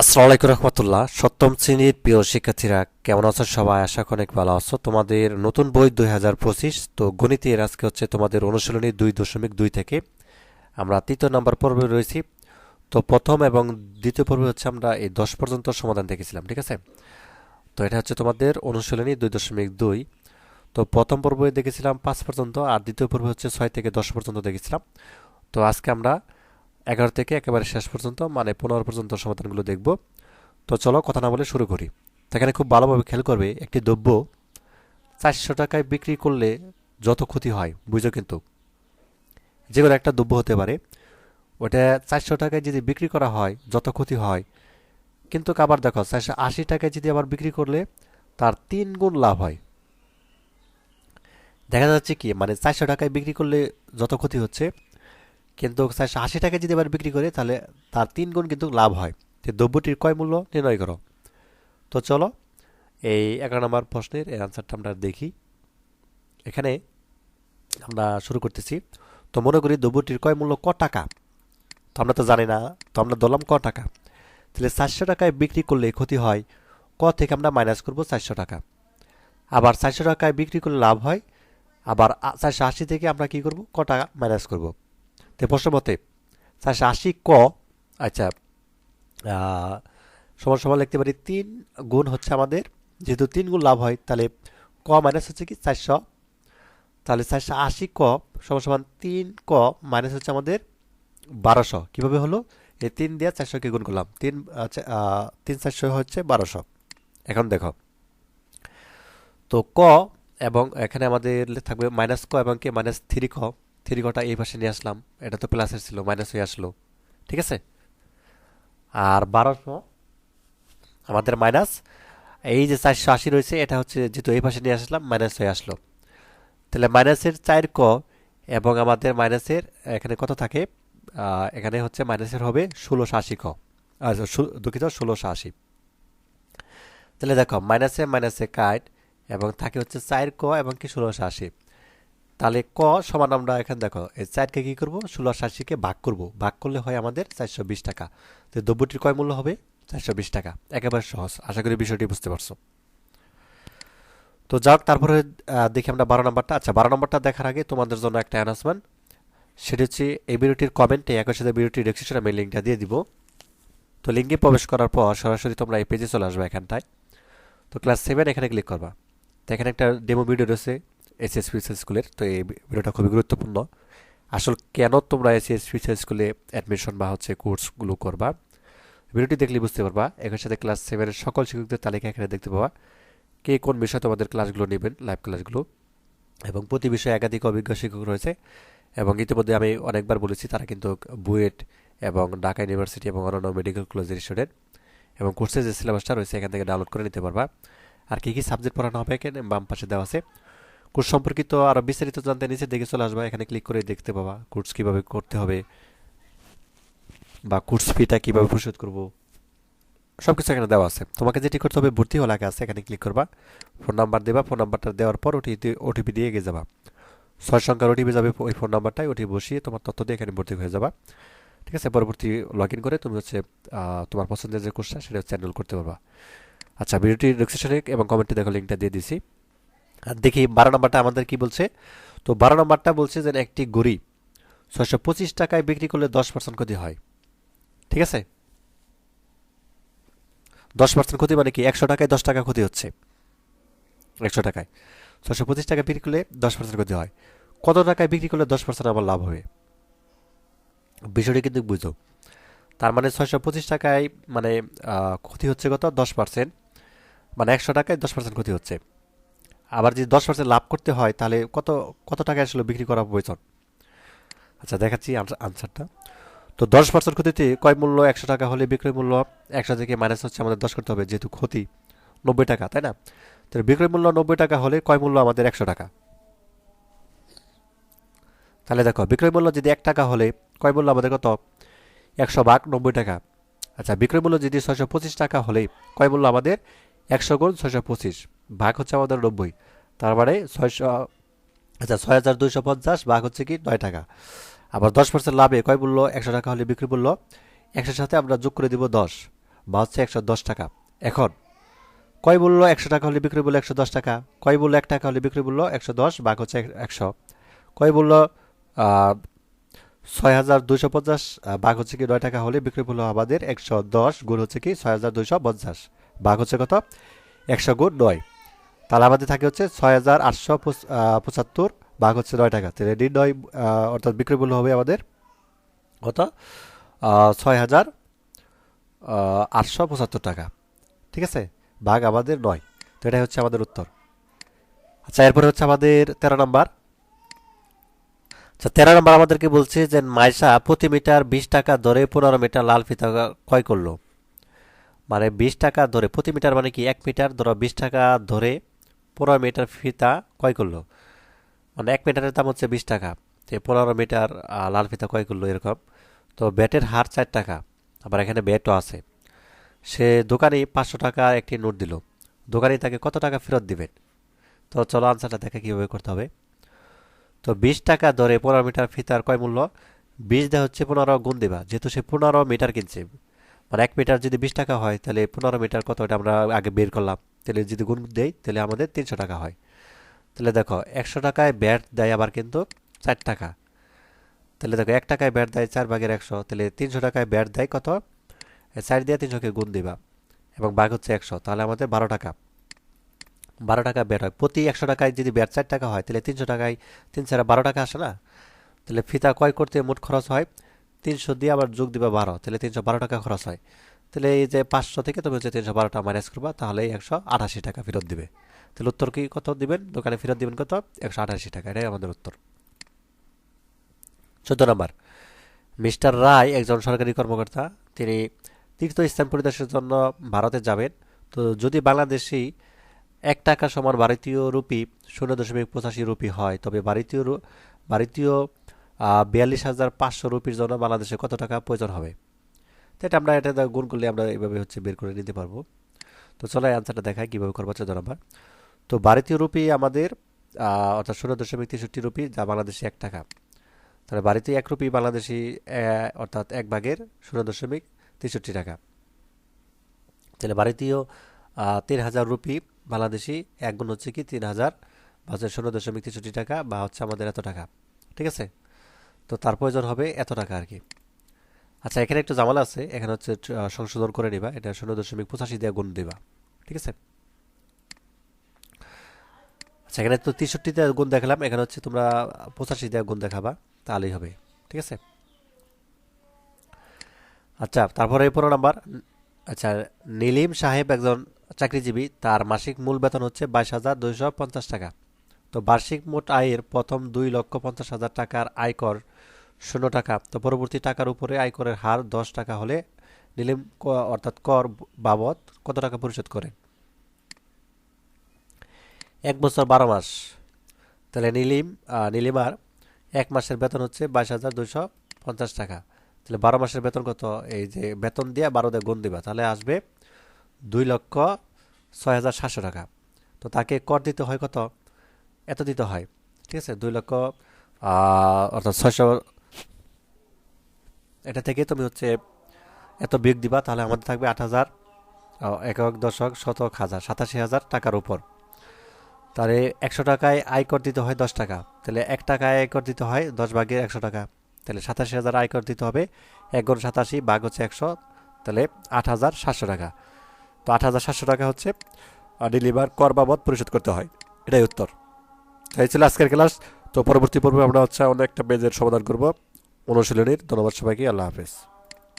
আসসালামু আলাইকুম রহমতুল্লাহ। সপ্তম শ্রেণির প্রিয় শিক্ষার্থীরা, কেমন আছো সবাই? আশা অনেক ভালো আছো। তোমাদের নতুন বই দুই হাজার পঁচিশ, তো গণিতের আজকে হচ্ছে তোমাদের অনুশীলনী দুই দশমিক দুই থেকে। আমরা তৃতীয় নম্বর পর্বে রয়েছি। তো প্রথম এবং দ্বিতীয় পর্বে হচ্ছে আমরা এই দশ পর্যন্ত সমাধান দেখেছিলাম, ঠিক আছে? তো এটা হচ্ছে তোমাদের অনুশীলনী দুই দশমিক দুই। তো প্রথম পর্বে দেখেছিলাম পাঁচ পর্যন্ত, আর দ্বিতীয় পর্বে হচ্ছে ছয় থেকে দশ পর্যন্ত দেখেছিলাম। তো আজকে আমরা এগারো থেকে একেবারে শেষ পর্যন্ত মানে পনেরো পর্যন্ত সমাধানগুলো দেখব। তো চলো কথা না বলে শুরু করি। তো এখানে খুব ভালোভাবে খেয়াল করবে, একটি দ্রব্য চারশো টাকায় বিক্রি করলে যত ক্ষতি হয়, বুঝো কিন্তু। যে কোনো একটা দ্রব্য হতে পারে। ওটা চারশো টাকায় যদি বিক্রি করা হয়, যত ক্ষতি হয়। কিন্তু আবার দেখো, চারশো আশি টাকায় যদি আবার বিক্রি করলে তার তিন গুণ লাভ হয়। দেখা যাচ্ছে কি মানে চারশো টাকায় বিক্রি করলে যত ক্ষতি হচ্ছে কিন্তু চারশো আশি টাকায় যদি এবার বিক্রি করে, তাহলে তার তিন গুণ কিন্তু লাভ হয়। তো দ্রব্যটির কয় মূল্য নির্ণয় করো। তো চলো, এই এগারো নম্বর প্রশ্নের এই আনসারটা আমরা দেখি। এখানে আমরা শুরু করতেছি। তো মনে করি দ্রব্যটির কয় মূল্য ক টাকা? তো আমরা তো জানি না, তো আমরা ধরলাম ক টাকা। তাহলে চারশো টাকায় বিক্রি করলে ক্ষতি হয়, ক থেকে আমরা মাইনাস করব চারশো টাকা। আবার চারশো টাকায় বিক্রি করলে লাভ হয়, আবার চারশো আশি থেকে আমরা কি করব? ক টাকা মাইনাস করব। তো প্রশ্ন মতে চারশো আশি ক আচ্ছা সমান সমান লিখতে পারি তিন গুণ হচ্ছে আমাদের। যেহেতু তিন গুণ লাভ হয় তাহলে ক মাইনাস হচ্ছে কি চারশো। তাহলে চারশো আশি ক সমান সমান তিন ক মাইনাস হচ্ছে আমাদের বারোশো। কীভাবে হলো? এই তিন দিয়ে চারশোকে গুণ করলাম। তিন আচ্ছা, তিন চারশো হচ্ছে বারোশো। এখন দেখো তো ক এবং এখানে আমাদের থাকবে মাইনাস ক এবং কে মাইনাস থ্রি ক। থ্রি কটা এই পাশে নিয়ে আসলাম। এটা তো প্লাসের ছিল মাইনাস হয়ে আসলো। ঠিক আছে? আর বারোশো আমাদের মাইনাস, এই যে চারশো আশি রয়েছে, এটা হচ্ছে যেহেতু এই পাশে নিয়ে আসলাম, মাইনাস হয়ে আসলো। তাহলে মাইনাসের চার ক এবং আমাদের মাইনাসের, এখানে কত থাকে? এখানে হচ্ছে মাইনাসের হবে ষোলোশো আশি ক। দুঃখিত, ষোলোশো আশি। তাহলে দেখো, মাইনাসে মাইনাসে কাট এবং থাকে হচ্ছে চার ক এবং কি ষোলোশো আশি। তাহলে ক সমান আমরা এখানে দেখো, এই চারকে কী করব? ষোলোশো আশিকে ভাগ করব। ভাগ করলে হয় আমাদের চারশো বিশ টাকা। তো দ্রব্যটির কয় মূল্য হবে? চারশো বিশ টাকা। একেবারে সহজ। আশা করি বিষয়টি বুঝতে পারছ। তো যাক, তারপরে দেখি আমরা বারো নম্বরটা। আচ্ছা বারো নম্বরটা দেখার আগে তোমাদের জন্য একটা অ্যানাউন্সমেন্ট সেটি হচ্ছে, এই ভিডিওটির কমেন্টে একই সাথে ভিডিওটির ডেসক্রিপশনে আমি লিঙ্কটা দিয়ে দিব। তো লিঙ্কে প্রবেশ করার পর সরাসরি তোমরা এই পেজে চলে আসবে এখানটায়। তো ক্লাস সেভেন এখানে ক্লিক করবা। তো এখানে একটা ডেমো ভিডিও রয়েছে। এসএস ফিউচার স্কুলের তো এই ভিডিওটা খুবই গুরুত্বপূর্ণ। আসল কেন তোমরা এসএস ফিউচার স্কুলে অ্যাডমিশন বা হচ্ছে কোর্সগুলো করবা? ভিডিওটি দেখলে বুঝতে পারবা একই সাথে ক্লাস সেভেনের সকল শিক্ষকদের তালিকা এখানে দেখতে পাবা। কে কোন বিষয়ে তোমাদের ক্লাসগুলো নেবেন লাইভ ক্লাসগুলো এবং প্রতি বিষয়ে একাধিক অভিজ্ঞ শিক্ষক রয়েছে। এবং ইতিমধ্যে আমি অনেকবার বলেছি, তারা কিন্তু বুয়েট এবং ঢাকা ইউনিভার্সিটি এবং অন্যান্য মেডিকেল কলেজের স্টুডেন্ট এবং কোর্সের যে সিলেবাসটা রয়েছে, এখান থেকে ডাউনলোড করে নিতে পারবা। আর কী কী সাবজেক্ট পড়ানো হবে, এখানে বাম পাশে দেওয়া আছে। কোর্স সম্পর্কিত আরও বিস্তারিত জানতে নিচে দেখে চলে আসবা, এখানে ক্লিক করে দেখতে পাবা কোর্স কীভাবে করতে হবে বা কোর্স ফিটা কীভাবে পরিশোধ করব। সব কিছু এখানে দেওয়া আছে। তোমাকে যেটি করতে হবে, ভর্তি হওয়া লাগে আছে, এখানে ক্লিক করবা। ফোন নাম্বার দেবা ফোন নাম্বারটা দেওয়ার পর ওটি ওটিপি দিয়ে এগিয়ে যাবা। ছয় সংখ্যার ওটিপি যাবে ওই ফোন নাম্বারটাই ওটি বসিয়ে তোমার তথ্য দিয়ে এখানে ভর্তি হয়ে যাবা। ঠিক আছে? পরবর্তী লগ ইন করে তুমি হচ্ছে তোমার পছন্দের যে কোর্সটা সেটা এনরোল করতে পারবা। আচ্ছা ভিডিওটি ডিসক্রিপশনে এবং কমেন্টে দেখো লিঙ্কটা দিয়ে দিছি। আর দেখি বারো নম্বরটা আমাদের কি বলছে? তো বারো নম্বরটা বলছে যে একটি গড়ি ছয়শো পঁচিশ টাকায় বিক্রি করলে দশ পার্সেন্ট ক্ষতি হয়। ঠিক আছে? দশ পার্সেন্ট ক্ষতি মানে কি? একশো টাকায় দশ টাকা ক্ষতি হচ্ছে। একশো টাকায়। ছয়শো পঁচিশ টাকায় বিক্রি করলে দশ পার্সেন্ট ক্ষতি হয়। কত টাকায় বিক্রি করলে দশ পার্সেন্ট আমার লাভ হবে? বিষয়টি কিন্তু বুঝো। তার মানে ছয়শো পঁচিশ টাকায় মানে ক্ষতি হচ্ছে কত? দশ পার্সেন্ট মানে একশো টাকায় দশ পার্সেন্ট ক্ষতি হচ্ছে। আবার যদি দশ পার্সেন্ট লাভ করতে হয়, তাহলে কত কত টাকায় আসলে বিক্রি করা প্রয়োজন? আচ্ছা দেখাচ্ছি আনসারটা। তো দশ পার্সেন্ট ক্ষতিতে কয় মূল্য একশো টাকা হলে বিক্রয় মূল্য একশো থেকে মাইনাস হচ্ছে আমাদের দশ করতে হবে, যেহেতু ক্ষতি নব্বই টাকা, তাই না? তো বিক্রয় মূল্য নব্বই টাকা হলে কয় মূল্য আমাদের একশো টাকা। তাহলে দেখো, বিক্রয় মূল্য যদি এক টাকা হলে কয় মূল্য আমাদের কত? একশো ভাগ নব্বই টাকা। আচ্ছা বিক্রয় মূল্য যদি ছয়শো পঁচিশ টাকা হলে কয় মূল্য আমাদের একশো গুণ ছয়শো পঁচিশ। ভাগ হচ্ছে আমাদের নব্বই। তার মানে ছয়শো আচ্ছা ছয় হাজার দুইশো পঞ্চাশ ভাগ হচ্ছে কি নয় টাকা। আবার দশ পার্সেন্ট লাভে কয় মূল্য? একশো টাকা হলে বিক্রি মূল্য। একশোর সাথে আমরা যোগ করে দিব দশ, বা হচ্ছে একশো দশ টাকা। এখন, কয় মূল্য? একশো টাকা হলে বিক্রি মূল্য একশো দশ টাকা। কয় মূল্য? এক টাকা হলে বিক্রি মূল্য একশো দশ, ভাগ হচ্ছে একশো। কয় মূল্য? ছয় হাজার দুইশো পঞ্চাশ ভাগ হচ্ছে কি নয় টাকা হলে বিক্রি মূল্য আমাদের একশো দশ গুণ হচ্ছে কি ছয় হাজার দুইশো পঞ্চাশ। ভাগ হচ্ছে কত? একশো গুণ নয়। তাহলে আমাদের থাকে হচ্ছে ছয় হাজার আটশো পঁচাত্তর, ভাগ হচ্ছে নয় টাকা। তাহলে নির্ণয় অর্থাৎ বিক্রয় মূল্য হবে আমাদের কত? ছয় হাজার আটশো পঁচাত্তর টাকা। ঠিক আছে? ভাগ আমাদের নয়। তো এটাই হচ্ছে আমাদের উত্তর। আচ্ছা এরপরে হচ্ছে আমাদের তেরো নম্বর। আচ্ছা তেরো নম্বর আমাদেরকে বলছে যে মাইশা প্রতি মিটার বিশ টাকা ধরে পনেরো মিটার লাল ফিতা ক্রয় করল। মানে বিশ টাকা ধরে প্রতি মিটার মানে কি? এক মিটার ধরো বিশ টাকা ধরে পনেরো মিটার ফিতা ক্রয় করল। মানে এক মিটারের দাম হচ্ছে বিশ টাকা। তো পনেরো মিটার লাল ফিতা ক্রয় করল এরকম। তো ব্যাটের হার চার টাকা। আবার এখানে ব্যাটও আছে। সে দোকানে পাঁচশো টাকা একটি নোট দিল। দোকানি তাকে কত টাকা ফেরত দিবেন তো চলো আনসারটা দেখে কীভাবে করতে হবে। তো বিশ টাকা ধরে পনেরো মিটার ফিতার কয় মূল্য, বিশ দেওয়া হচ্ছে পনেরো গুণ দেবা। যেহেতু সে পনেরো মিটার কিনছে। মানে এক মিটার যদি বিশ টাকা হয়, তাহলে পনেরো মিটার কত? এটা আমরা আগে বের করলাম। তাহলে যদি গুণ দেই, তাহলে আমাদের তিনশো টাকা হয়। তাহলে দেখো, একশো টাকায় ব্যাট দেয় আবার কিন্তু চার টাকা। তাহলে দেখো, এক টাকায় ব্যাট দেয় চার ভাগের একশো, তাহলে তিনশো টাকায় ব্যাট দেয় কত? চার দিয়ে তিনশোকে গুণ দিবা, এবং ভাগ হচ্ছে একশো, তাহলে আমাদের বারো টাকা। বারো টাকা ব্যাট হয়। প্রতি একশো টাকায় যদি ব্যাট চার টাকা হয়, তাহলে তিনশো টাকায় তিন চারা বারো টাকা আসে না? তাহলে ফিতা ক্রয় করতে মোট খরচ হয়, তিনশো দিয়ে আবার যোগ দিবা বারো, তাহলে তিনশো বারো টাকা খরচ হয়। তাহলে এই যে পাঁচশো থেকে তুমি হচ্ছে তিনশো বারোটা মাইনাস করবা, তাহলে একশো আঠাশি টাকা ফেরত দিবে। তাহলে উত্তর কি কত দিবেন? দোকানে ফেরত দিবেন কত? একশো আঠাশি টাকা। এটাই আমাদের উত্তর। চোদ্দ নম্বর। মিস্টার রায় একজন সরকারি কর্মকর্তা, তিনি তীর্থস্থান পরিদর্শনের জন্য ভারতে যাবেন। তো যদি বাংলাদেশি এক টাকা সমান ভারতীয় রুপি শূন্য দশমিক পঁচাশি রুপি হয়, তবে ভারতীয় ভারতীয় বিয়াল্লিশ হাজার পাঁচশো রুপির জন্য বাংলাদেশে কত টাকা প্রয়োজন হবে? তো এটা আমরা, এটা গুণ করলে আমরা এইভাবে হচ্ছে বের করে নিতে পারব। তো চলো অ্যান্সারটা দেখাই, কীভাবে করব চোদ্দ নম্বর তো ভারতীয় রুপি আমাদের অর্থাৎ শূন্য দশমিক তেষট্টি রুপি, যা বাংলাদেশে এক টাকা। তাহলে বাড়িতে এক রুপি, বাংলাদেশি অর্থাৎ এক ভাগের শূন্য দশমিক তেষট্টি টাকা। তাহলে ভারতীয় তিন হাজার রুপি, বাংলাদেশি, এক গুণ হচ্ছে কি, তিন হাজার, বা হচ্ছে শূন্য দশমিক তেষট্টি টাকা, বা হচ্ছে আমাদের এত টাকা। ঠিক আছে? তো তার প্রয়োজন হবে এত টাকা আর কি। আচ্ছা এখানে একটু জামালা আছে। এখানে হচ্ছে সংশোধন করে নিবা। এটা শূন্য দশমিক পঁচাশি দিয়ে গুণ দিবা। ঠিক আছে? আচ্ছা এখানে তো তেষট্টিতে গুণ দেখালাম। এখানে হচ্ছে তোমরা পঁচাশি দিয়ে গুণ দেখাবা। তাহলেই হবে। ঠিক আছে? আচ্ছা তারপরে পনেরো নাম্বার। আচ্ছা নীলিম সাহেব একজন চাকরিজীবী। তার মাসিক মূল বেতন হচ্ছে বাইশ হাজার দুইশো পঞ্চাশ টাকা। তো বার্ষিক মোট আয়ের প্রথম দুই লক্ষ পঞ্চাশ হাজার টাকার আয়কর শূন্য টাকা। তো পরবর্তী টাকার উপরে আয়করের হার দশ টাকা হলে নীলিম অর্থাৎ কর বাবদ কত টাকা পরিশোধ করে? এক বছর বারো মাস। তাহলে নীলিম নীলিমার এক মাসের বেতন হচ্ছে বাইশ হাজার দুইশো পঞ্চাশ টাকা। তাহলে বারো মাসের বেতন কত? এই যে বেতন দিয়ে বারো দিয়ে গুণ দিবা, তাহলে আসবে দুই লক্ষ ছয় হাজার সাতশো টাকা। তো তাকে কর দিতে হয় কত? এত দিতে হয়। ঠিক আছে? দুই লক্ষ অর্থাৎ ছয়শো এটা থেকে তুমি হচ্ছে এত বিয়োগ দিবা, তাহলে আমাদের থাকবে আট হাজার একক, দশক, শতক হাজার, সাতাশি হাজার টাকার উপর। তাহলে একশো টাকায় আয়কর দিতে হয় দশ টাকা, তাহলে এক টাকায় আয়কর দিতে হয় দশ ভাগের একশো টাকা, তাহলে সাতাশি হাজার আয়কর দিতে হবে এক গুণ সাতাশি ভাগ হচ্ছে একশো, তাহলে আট হাজার সাতশো টাকা। তো আট হাজার সাতশো টাকা হচ্ছে ডেলিভার কর বাবদ পরিশোধ করতে হয়, এটাই উত্তর। তো এই ছিল আজকের ক্লাস তো পরবর্তী পর্বে আমরা হচ্ছে অন্য একটা সমাধান করব। অনুশীলনীর। ধন্যবাদ সবাইকে আল্লাহ হাফেজ।